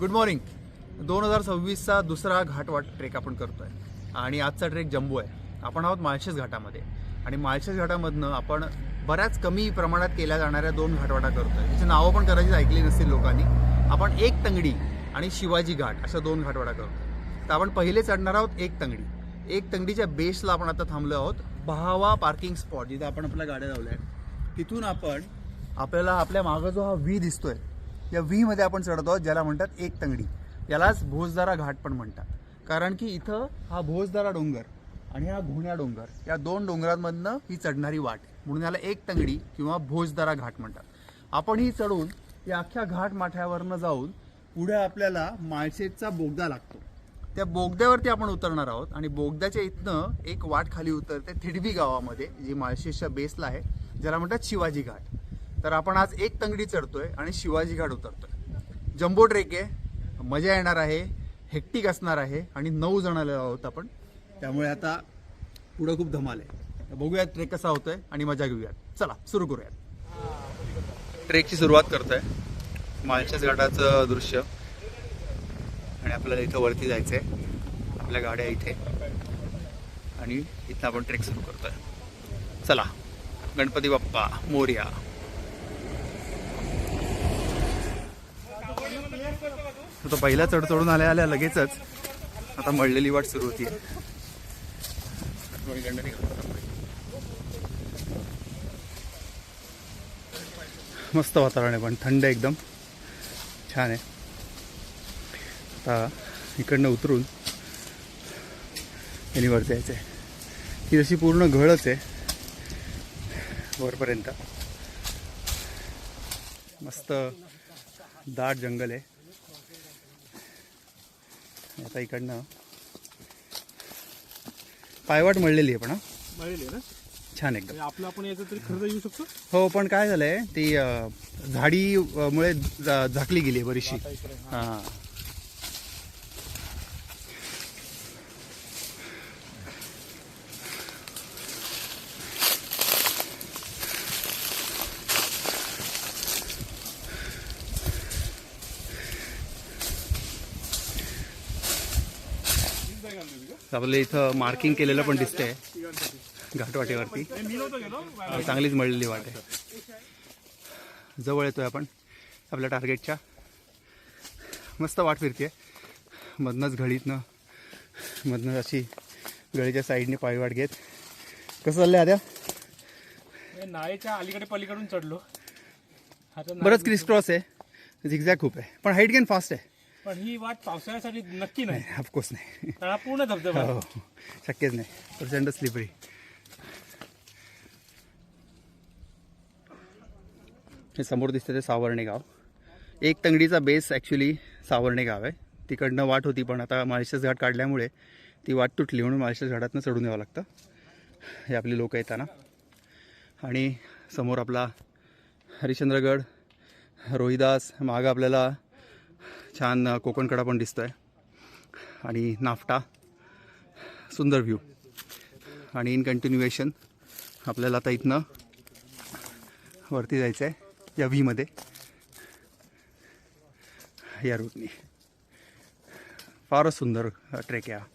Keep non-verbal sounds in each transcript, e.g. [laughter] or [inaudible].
Good morning दोन हजार सव्वीसचा दुसरा घाटवाट ट्रेक आपण करतो आहे आणि आजचा ट्रेक जम्बो आहे. आपण आहोत माळशेज घाटामध्ये. आणि माळशेज घाटामधनं आपण बऱ्याच कमी प्रमाणात केल्या जाणाऱ्या दोन घाटवाटा करतोय. त्याची नावं पण कदाचित ऐकली नसतील लोकांनी. आपण एक तंगडी आणि शिवाजी घाट अशा दोन घाटवाटा करतो तर आपण पहिले चढणार आहोत एक तंगडी. एक तंगडीच्या बेसला आपण आता थांबलो आहोत. बहावा पार्किंग स्पॉट जिथे आपण आपल्या गाड्या लावल्या आहेत. तिथून आपण आपल्याला आपल्या मागं जो हा व्ही दिसतोय या व्हीमध्ये आपण चढत आहोत ज्याला म्हणतात एक तंगडी. यालाच भोजदारा घाट पण म्हणतात. कारण की इथं हा भोजदारा डोंगर आणि हा घोण्या डोंगर या दोन डोंगरांमधनं ही चढणारी वाट म्हणून याला एक तंगडी किंवा भोजदारा घाट म्हणतात. आपण ही चढून या अख्ख्या घाट माथ्यावरनं जाऊन पुढे आपल्याला माळशेजचा बोगदा लागतो. त्या बोगद्यावरती आपण उतरणार आहोत आणि बोगद्याच्या इथनं एक वाट खाली उतरते थिडवी गावामध्ये जी माळशेजच्या बेसला आहे ज्याला म्हणतात शिवाजी घाट. तर आपण आज एक तंगडी चढतोय आणि शिवाजी घाट उतरतोय. जम्बो ट्रेक आहे मजा येणार आहे हेक्टिक असणार आहे आणि नऊ जण आलेलो आहोत आपण. त्यामुळे आता पुढं खूप धमाल आहे. बघूयात ट्रेक कसा होतोय आणि मजा घेऊयात. चला सुरू करूयात. ट्रेकची सुरुवात करतोय. माळशेज घाटाचं दृश्य. आणि आपल्याला इथं वरती जायचं आहे आपल्या गाड्या इथे. आणि इथं आपण ट्रेक सुरू करतोय. चला गणपती बाप्पा मोर्या. तो पहिला चढ चढून आल्या आल्या लगेचच आता मळलेली वाट सुरू होती. मस्त वातावरण आहे पण थंड एकदम. छान आहे. आता इकडनं उतरून यांनी वरती यायचं आहे ही जशी पूर्ण घळच आहे वरपर्यंत. मस्त दाट जंगल आहे. आता इकडनं. पायवाट मळलेली आहे पण मिळेल ना? छान एकदम. म्हणजे आपलं आपण याचं तरी खर्च येऊ शकतो? हो पण काय झालंय ती अं, झाडी अं, मुळे झा- झाकली गेली आहे बरीचशी. हां. आपल्याला इथं मार्किंग केलेलं पण दिसतंय. घाटवाटेवरती. चांगलीच मळलेली वाट आहे. जवळ येतोय आपण. आपल्या टार्गेटच्या मस्त वाट फिरते मधनंच घडीतनं मधनंच अशी गळीच्या साईडने पायवाट घेत. कसं चाललंय आद्या? नाळेच्या अलीकडे पलीकडून चढलो. बरंच क्रिस क्रॉस आहे. झिगझॅग खूप आहे. पण हाईट गेन फास्ट आहे. पण ही वाट पावसाळ्यासाठी नक्की नाही. ऑफकोर्स नाही. हा पूर्ण धबधबा. आहे. हो शक्यच नाही. प्रचंड स्लिपरी हे समोर दिसते ते सावर्णे गाव. एक तंगडीचा बेस ॲक्च्युली सावर्णे गाव आहे. तिकडनं वाट होती पण आता माळशेज घाट काढल्यामुळे ती वाट तुटली म्हणून माळशेज घाटातनं चढून यावं लागतं. हे आपली लोक येताना. आणि समोर आपला हरिश्चंद्रगड रोहिदास मागं आपल्याला छान कोकणकडा पण दिसतो आहे आणि नाफ्टा सुंदर व्ह्यू आणि इन कंटिन्युएशन आपल्याला आता इथनं वरती जायचं आहे या व्हीमध्ये या रूटनी फारच सुंदर ट्रेक आहे हा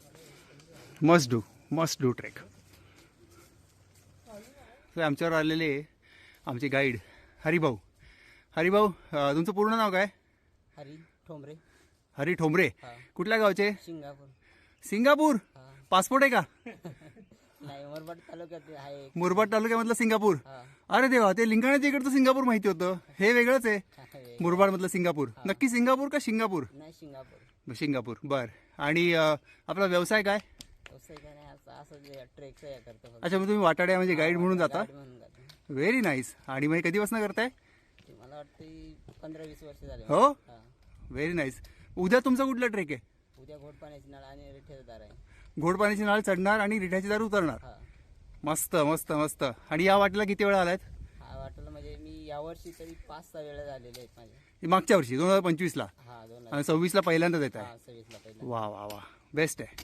must do must do trek आमच्यावर आलेले आमचे गाईड हरिभाऊ. हरिभाऊ तुमचं पूर्ण नाव काय? हरी. ठोंबरे. हरी ठोंबरे. हा. कुठल्या गावचे? सिंगापूर. सिंगापूर? हा. पासपोर्ट आहे का? [laughs] नाही मुरबाड तालुक्यात आहे एक. मुरबाड तालुक्यामधलं सिंगापूर. हा. अरे देवा ते लिंगाण्याच्या इकडचं सिंगापूर माहिती होतं. हे वेगळंच आहे. आहे. मुरबाड मधलं सिंगापूर. नक्की सिंगापूर का सिंगापूर नाही सिंगापूर. सिंगापूर. बर. आणि अं, आपला व्यवसाय काय? व्यवसाय काय नाही असं असं जे ट्रेकचं हे करतो फक्त. अच्छा मग तुम्ही वाटाड्या म्हणजे गाईड म्हणून जाता? गाडी म्हणून जातो. व्हेरी नाईस आणि मग हे कधीपासून करताय? ते मला वाटतं पंधरा वीस वर्ष झाले. हो? हा. व्हेरी नाईस उद्या तुमचा कुठला ट्रेक आहे? उद्या घोट पाण्याची नळ आणि रिठेचं दार आहे. घोडपाण्याची नाळ चढणार आणि रिठ्याची दारू उतरणार. हा. मस्त मस्त मस्त. आणि या वाटेला किती वेळा आलायत? हा वाटलं म्हणजे मी यावर्षी तरी पाच सहा वेळा झालेले आहेत माझे. हे मागच्या वर्षी दोन हजार पंचवीसला हा दोन हजार आणि सव्वीसला पहिल्यांदाच येत आहे. हा सव्वीसला पहिला वा वा वा. बेस्ट आहे.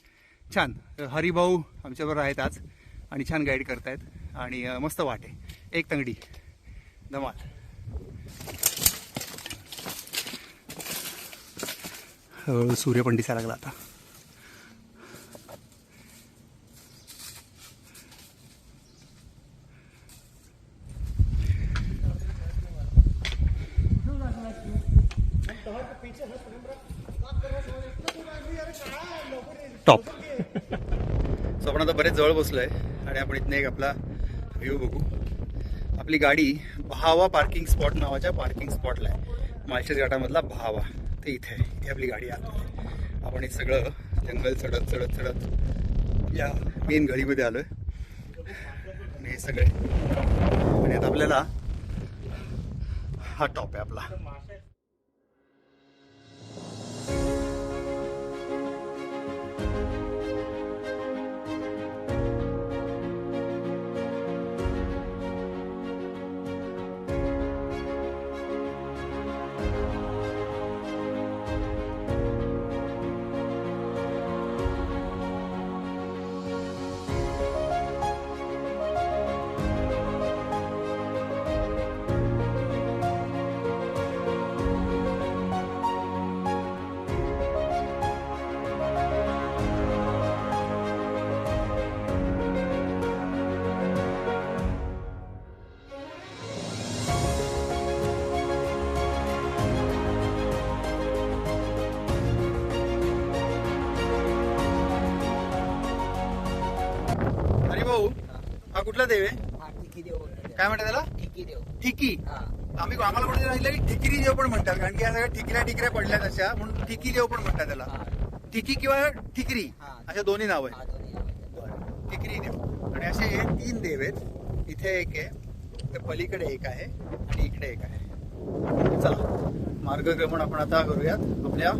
छान. हरिभाऊ आमच्याबरोबर आहेत आज आणि छान गाईड करतायत. आणि अं, मस्त वाट आहे. एक तंगडी. धमाल. हळूहळू सूर्य पण दिसायला लागला आता. टॉप [laughs] सो आपण आता बरेच जवळ बसलो आहे आणि आपण इथनं एक आपला व्ह्यू बघू. आपली गाडी भावा पार्किंग स्पॉट नावाच्या पार्किंग स्पॉटला आहे. माळशेज घाटामधला भावा. ते इथे आहे इथे आपली गाडी आहे आपण हे सगळं जंगल चढत चढत चढत या मेन गळीमध्ये आलो आहे आणि हे सगळे. आणि आता आपल्याला हा टॉप आहे आपला. कुठला देव आहे? हा ठिकी देव बोलतात काय म्हणतात त्याला? ठिकी देव. ठिकी. हा. आम्ही आम्हाला कुठे राहिलं की ठिकरी देव पण म्हणतात कारण की या सगळ्या ठिकऱ्या ठिकऱ्या पडल्यात अशा म्हणून ठिकी देव पण म्हणतात त्याला. हा. ठिकी किंवा ठिकरी हा. अशा दोन्ही नाव हा आहेत दोन्ही नाव आहेत. ठिकरी देव. आणि असे हे तीन देव आहेत. इथे एक आहे त्या पलीकडे एक आहे आणि इकडे एक आहे. चला मार्गक्रमण आपण आता करूयात. आपल्या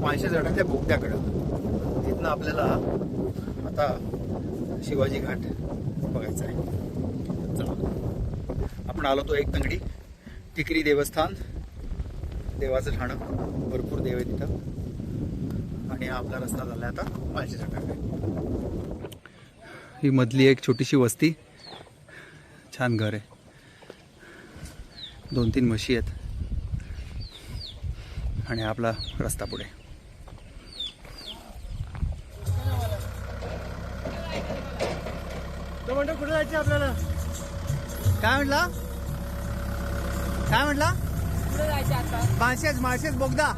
माळशे झाडाच्या बोगद्याकडं. तिथनं आपल्याला आता शिवाजी घाट बघायचं आहे. चला. आपण आलो तो एक तंगडी. टिकरी देवस्थान. देवाचं ठाणं. भरपूर देव आहे तिथं. आणि आपला रस्ता झाला आता माळशे टाकाय ही मधली एक छोटीशी वस्ती. छान घर आहे. दोन तीन म्हशी आहेत. आणि आपला रस्ता पुढे. म्हणतो कुठे जायचं आपल्याला? काय म्हटला? काय म्हटला? कुठे जायचं आता? माळशेज माळशेज बोगदा.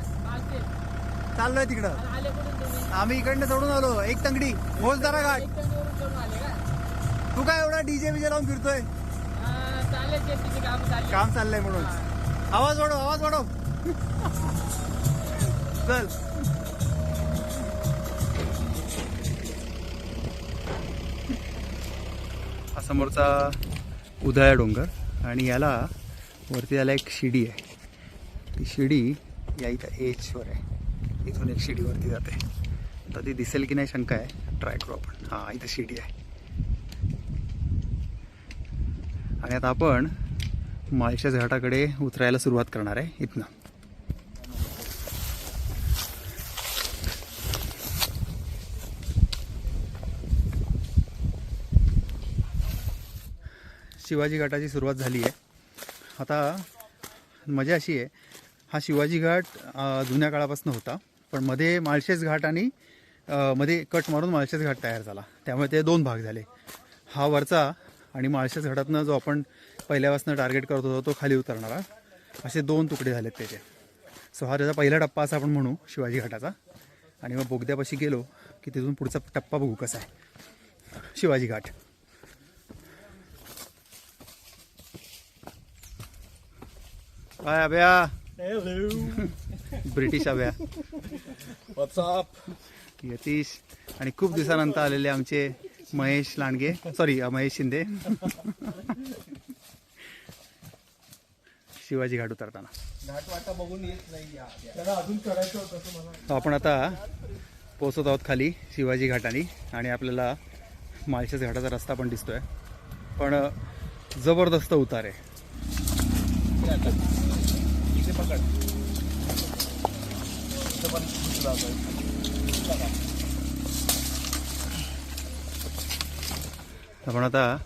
चाललोय तिकडं. आले कुठून तुम्ही? आम्ही इकडनं चढून आलो एक तंगडी मोजदारा घाट. एक टनेवरून चढून आले का? तू काय एवढा डीजे बीजे लावून फिरतोय? हा, चालेल शेतीचे काम चालले. काम चाललंय म्हणून. आवाज वाढव आवाज वाढव. चल. समोरचा उदया डोंगर आणि याला वरती याला एक शिडी आहे. ती शिडी या इथं एजवर आहे. इथून एक शिडी वरती जाते. तर ती दिसेल की नाही शंका आहे. ट्राय करू आपण. हां इथं शिडी आहे. आणि आता आपण माळशेज घाटाकडे उतरायला सुरुवात करणार आहे इथनं. शिवाजी घाटाची सुरुवात झाली आहे. आता मजा अशी आहे हा शिवाजी घाट जुन्या काळापासून होता. पण मध्ये माळशेज घाट आणि मध्ये कट मारून माळशेज घाट तयार झाला. त्यामुळे ते दोन भाग झाले. हा वरचा आणि माळशेज घाटातनं जो आपण पहिल्यापासून टार्गेट करत होतो तो खाली उतरणारा. असे दोन तुकडे झालेत त्याचे. सो हा त्याचा पहिला टप्पा असा आपण म्हणू शिवाजी घाटाचा. आणि मग बोगद्यापाशी गेलो की तिथून पुढचा टप्पा बघू कसा आहे. शिवाजी घाट. काय अभ्या? ब्रिटिश [laughs] अभ्या. व्हॉट्सअप यतीश आणि खूप दिवसानंतर आलेले आमचे महेश लांडगे. सॉरी महेश शिंदे. शिवाजी घाट उतरताना. बघून येत नाही आपण आता पोचत आहोत खाली शिवाजी घाटाने आणि आपल्याला माळशेज घाटाचा रस्ता पण दिसतोय. पण जबरदस्त उतार आहे. पकड. आपण आता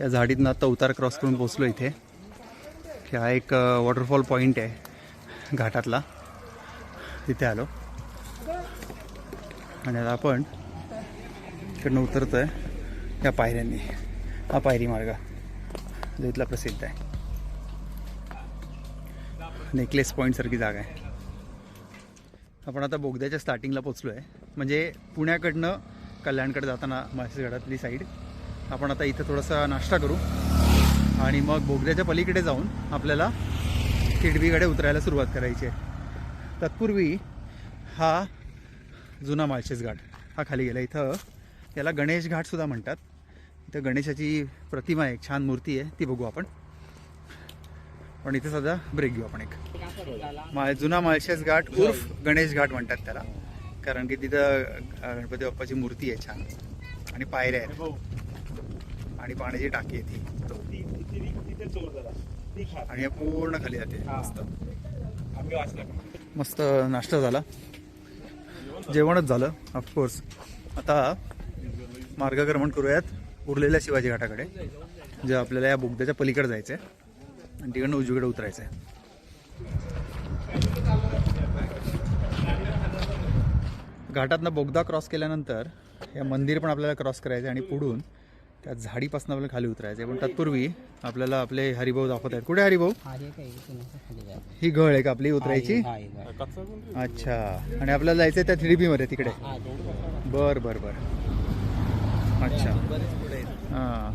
या झाडीतनं आता उतार क्रॉस करून पोचलो इथे. की हा एक वॉटरफॉल पॉईंट आहे घाटातला. तिथे आलो. आणि आता आपण इकडनं उतरतोय या पायऱ्यांनी. हा पायरी मार्ग जो इथला प्रसिद्ध आहे. नेकलेस पॉईंटसारखी जागा आहे. आपण आता बोगद्याच्या स्टार्टिंगला पोचलो आहे म्हणजे पुण्याकडनं कल्याणकडे जाताना माळशेजगडातली साईड आपण आता इथं थोडासा नाश्ता करू. आणि मग बोगद्याच्या पलीकडे जाऊन आपल्याला किडबीकडे उतरायला सुरुवात करायची आहे. तत्पूर्वी हा जुना माळशेज घाट हा खाली गेला. इथं याला गणेश घाटसुद्धा म्हणतात. इथं गणेशाची प्रतिमा आहे छान मूर्ती आहे ती बघू आपण. पण इथे सध्या ब्रेक घेऊ आपण एक. माळ जुना माळशेज घाट उर्फ गणेश घाट म्हणतात त्याला. कारण की तिथं गणपती बाप्पाची मूर्ती आहे छान. आणि पायऱ्या आहेत. भाऊ आणि पाण्याची टाकी आहे ती. आणि हे पूर्ण खाली जाते. हा. मस्त. मस्त नाश्ता झाला. जेवणच झालं ऑफकोर्स आता मार्गक्रमण करूयात. उरलेल्या शिवाजी घाटाकडे जे आपल्याला या बोगद्याच्या पलीकडे जायचं आहे आणि तिकडनं उजवीकडे उतरायचं आहे घाटातनं बोगदा क्रॉस केल्यानंतर या मंदिर पण आपल्याला क्रॉस करायचं आहे आणि पुढून त्या झाडीपासून आपल्याला खाली उतरायचं आहे पण तत्पूर्वी आपल्याला आपले हरिभाऊ दाखवत आहेत. कुठे हरिभाऊ? हा. ही गळ आहे का आपली उतरायची. अच्छा. आणि आपल्याला जायचं आहे त्या थ्री मध्ये तिकडे. हा, बर बर बर. अच्छा. हां.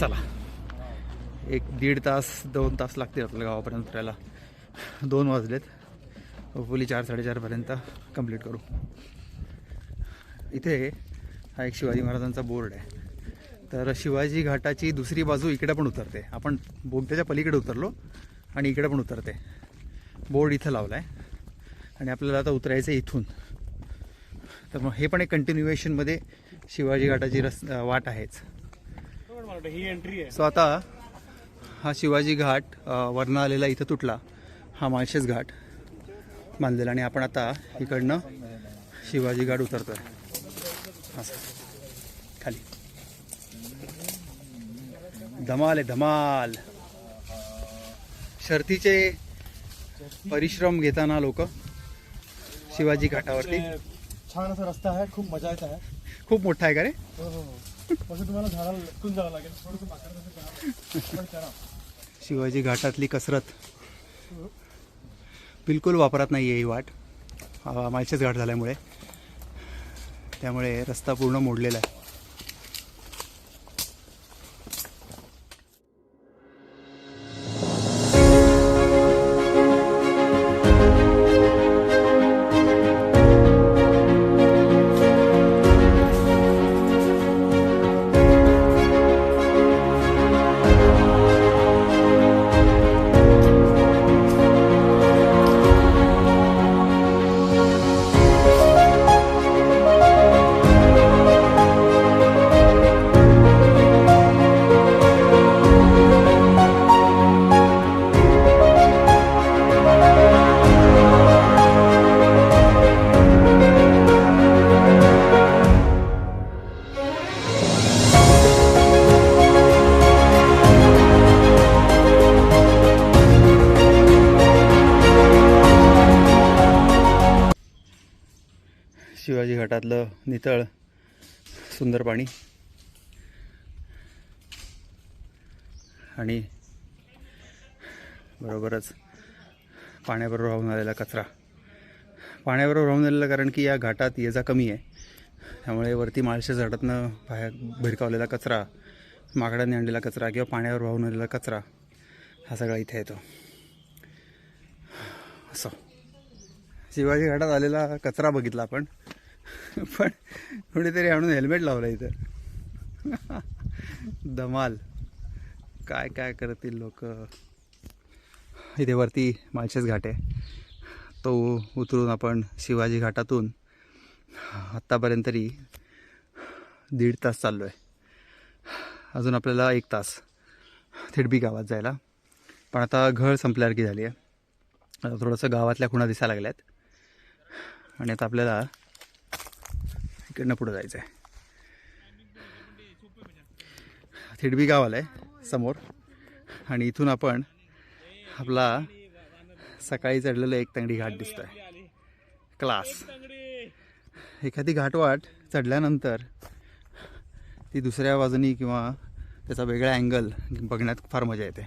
चला. एक दीड तास दोन तास लागतील आपल्याला गावापर्यंत उतरायला दोन वाजलेत. होपफुली चार साडेचारपर्यंत कंप्लीट करू. इथे हा एक शिवाजी महाराजांचा बोर्ड आहे. तर शिवाजी घाटाची दुसरी बाजू इकडे पण उतरते. आपण बोगद्याच्या पलीकडे उतरलो आणि इकडे पण उतरते. बोर्ड इथं लावला आहे आणि आपल्याला आता उतरायचं आहे इथून. तर मग हे पण एक कंटिन्युएशनमध्ये शिवाजी घाटाची रस वाट आहेच. ही एंट्री आहे. सो आता हा शिवाजी घाट वरनं आलेला इथं तुटला. हा माळशेज घाट बांधलेला आणि आपण आता इकडनं शिवाजी घाट उतरतोय. असं. खाली. धमाल आहे धमाल. शर्तीचे परिश्रम घेताना लोक शिवाजी घाटावरती. छान असा रस्ता आहे खूप मजा येत आहे. खूप मोठा आहे का रे? हो हो फक्त तुम्हाला झाडाला लटकून जावं लागेल. थोडंसं शिवाजी घाटातली कसरत. बिलकुल वापरात नाही आहे ही वाट. हा घाट झाल्यामुळे. त्यामुळे रस्ता पूर्ण मोडलेला आहे. नितळ सुंदर पाणी. आणि बरोबरच पाण्याबरोबर वाहून आलेला कचरा. पाण्याबरोबर वाहून आलेला कारण की या घाटात ये जा कमी आहे. त्यामुळे वरती माळशे झाडातनं बाहेर भिरकावलेला कचरा माकडाने आणलेला कचरा किंवा पाण्यावर वाहून आलेला कचरा हा सगळा इथे येतो. असं. शिवाजी घाटात आलेला कचरा बघितला आपण. पण कुणीतरी आणून हेल्मेट लावलं इथं. धमाल. काय काय करतील लोक? इथे वरती माळशेज घाट आहे. तो उतरून आपण शिवाजी घाटातून आत्तापर्यंत तरी दीड तास चाललो आहे अजून आपल्याला एक तास. थिडबी गावात जायला. पण आता घळ संपल्यासारखी झाली आहे. आता थोडंसं गावातल्या खुणा दिसायला लागल्या आहेत आणि आता आपल्याला इकडनं पुढं जायचं आहे थिडबी गाव आलं आहे समोर. आणि इथून आपण आपला सकाळी चढलेलं एक तंगडी घाट दिसतोय. क्लास. एखादी घाटवाट चढल्यानंतर ती दुसऱ्या बाजूनी किंवा त्याचा वेगळा अँगल बघण्यात फार मजा येते.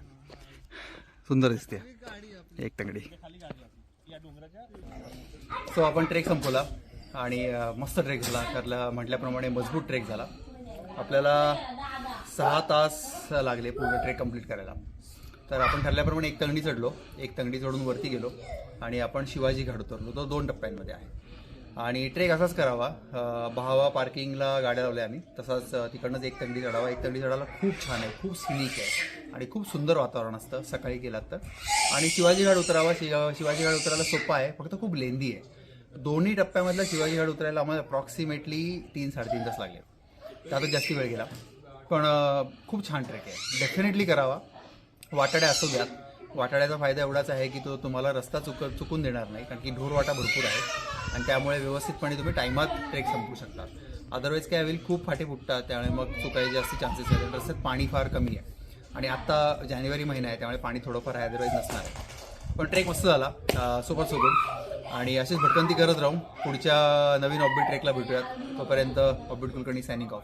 सुंदर दिसते. एक तंगडी. सो आपण ट्रेक संपवला. आणि मस्त ट्रेक झाला. ठरला म्हटल्याप्रमाणे मजबूत ट्रेक झाला. आपल्याला सहा तास लागले पूर्ण ट्रेक कंप्लीट करायला. तर आपण ठरल्याप्रमाणे एक तंगडी चढलो. एक तंगडी चढून वरती गेलो आणि आपण शिवाजी घाट उतरलो. तो दोन टप्प्यांमध्ये आहे. आणि ट्रेक असाच करावा. भावा पार्किंगला गाड्या लावल्या आम्ही. तसाच तिकडनंच एक तंगडी चढावा. एक तंगडी चढायला खूप छान आहे. खूप सिनिक आहे. आणि खूप सुंदर वातावरण असतं. सकाळी गेलात तर. आणि शिवाजी घाट उतरावा. शि- शिवाजी घाट उतरायला सोपा आहे. फक्त खूप लेंदी आहे. दोन्ही टप्प्यामधला शिवाजी घाट उतरायला आम्हाला अप्रॉक्सिमेटली तीन साडेतीन तास लागले. त्यातच जास्ती वेळ गेला. पण खूप छान ट्रेक आहे. डेफिनेटली करावा. वाटाड्या असू द्यात. वाटाड्याचा फायदा एवढाच आहे की तो तुम्हाला रस्ता चुक चुकून देणार नाही. कारण की ढोर वाटा भरपूर आहे आणि त्यामुळे व्यवस्थितपणे तुम्ही टायमात ट्रेक संपू शकता. अदरवाईज काय होईल खूप फाटे फुटतात. त्यामुळे मग चुकायचे जास्त चान्सेस आहेत. रस्त्यात पाणी फार कमी आहे. आणि आत्ता जानेवारी महिना आहे. त्यामुळे पाणी थोडंफार अदरवाईज नसणार आहे. पण ट्रेक मस्त झाला. सोबत सोबत. आणि अशीच भटकंती करत राहू. पुढच्या नवीन ऑबिट ट्रेकला भेटूयात. तोपर्यंत ऑबिट कुलकर्णी सायनिंग ऑफ